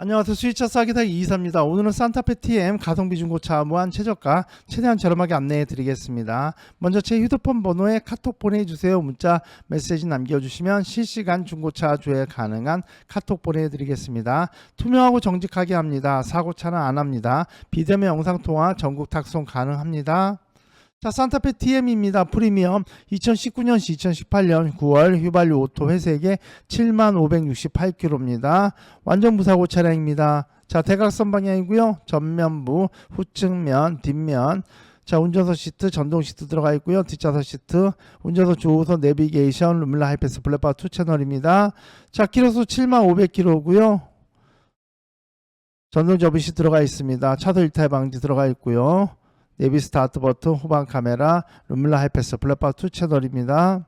안녕하세요. 수위차 싸기다 이이사입니다. 오늘은 산타페 TM 가성비 중고차 무한 최저가 최대한 저렴하게 안내해 드리겠습니다. 먼저 제 휴대폰 번호에 카톡 보내주세요. 문자 메시지 남겨주시면 실시간 중고차 조회 가능한 카톡 보내드리겠습니다. 투명하고 정직하게 합니다. 사고차는 안 합니다. 비대면 영상통화 전국 탁송 가능합니다. 자, 산타페 TM입니다. 프리미엄 2019년시 2018년 9월 휘발유 오토 회색에 7568km입니다. 완전 무사고 차량입니다. 자, 대각선 방향이고요. 전면부, 후측면, 뒷면. 자, 운전석 시트, 전동 시트 들어가 있고요. 뒷좌석 시트, 운전석 조우석 내비게이션, 루밀라 하이패스 블랙바 2 채널입니다. 자, 키로수 7500km고요. 전동 접이시 들어가 있습니다. 차도 일탈 방지 들어가 있고요. 내비 스타트 버튼, 후방 카메라, 룸밀라 하이패스, 블랙바 2 채널입니다.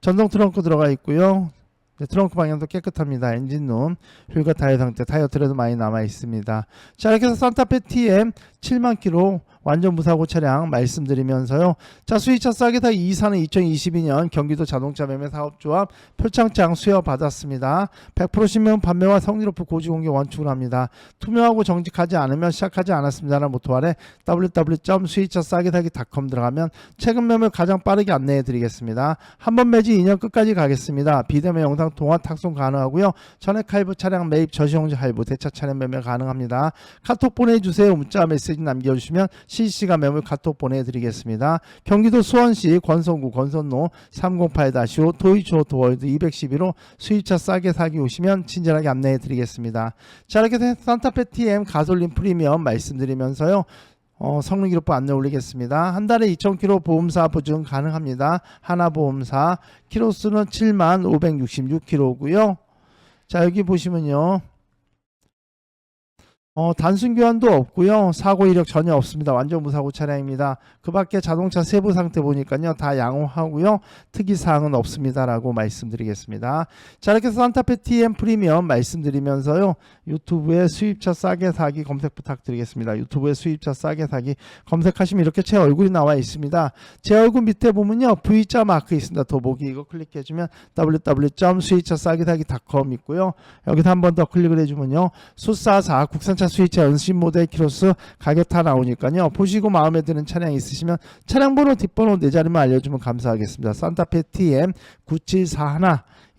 전동 트렁크 들어가 있고요. 네, 트렁크 방향도 깨끗합니다. 엔진룸, 휠과 타이어 상태, 타이어 트레도 많이 남아 있습니다. 자, 이렇게 해서 산타페 TM 7만 킬로 완전 무사고 차량 말씀드리면서요. 자, 수입차 싸게 다 이사는 2022년 경기도 자동차 매매 사업조합 표창장 수여 받았습니다. 100% 신명 판매와 성리 높은 고지 공개 원칙을 합니다. 투명하고 정직하지 않으면 시작하지 않았습니다라는 모토 아래 www.수입차 싸게사기.com 들어가면 최근 매물 가장 빠르게 안내해 드리겠습니다. 한 번 매지 2년 끝까지 가겠습니다. 비대면 영상 통화 탁송 가능하고요. 전액 할부 차량 매입 저시용지 할부 대차 차량 매매 가능합니다. 카톡 보내주세요. 문자 메시지 남겨주시면 실시간 매물 카톡 보내드리겠습니다. 경기도 수원시 권선구 권선로 308-5 도이치오토 월드 211호 수입차 싸게 사기 오시면 친절하게 안내해 드리겠습니다. 자 이렇게 산타페 TM 가솔린 프리미엄 말씀드리면서요. 어, 성능 기록부 안내 올리겠습니다. 한 달에 2,000km 보험사 보증 가능합니다. 하나보험사 키로수는 7만 566km고요. 자 여기 보시면요. 어, 단순 교환도 없고요. 사고 이력 전혀 없습니다. 완전 무사고 차량입니다. 그 밖에 자동차 세부 상태 보니까요. 다 양호하고요. 특이 사항은 없습니다라고 말씀드리겠습니다. 자, 이렇게 해서 산타페 TM 프리미엄 말씀드리면서요. 유튜브에 수입차 싸게 사기 검색 부탁드리겠습니다. 유튜브에 수입차 싸게 사기 검색하시면 이렇게 제 얼굴이 나와 있습니다. 제 얼굴 밑에 보면요. V자 마크 있습니다. 더보기 이거 클릭해 주면 www.수입차 싸게 사기.com 있고요. 여기서 한 번 더 클릭을 해 주면요. 수사사 국산 차 수입차 연신 모델 키로수 가격 다 나오니까요. 보시고 마음에 드는 차량 있으시면 차량 번호 뒷번호 네 자리만 알려주면 감사하겠습니다. 산타페 TM 9741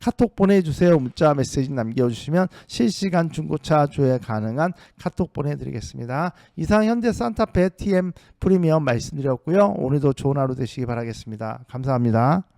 카톡 보내주세요. 문자 메시지 남겨주시면 실시간 중고차 조회 가능한 카톡 보내드리겠습니다. 이상 현대 산타페 TM 프리미엄 말씀드렸고요. 오늘도 좋은 하루 되시기 바라겠습니다. 감사합니다.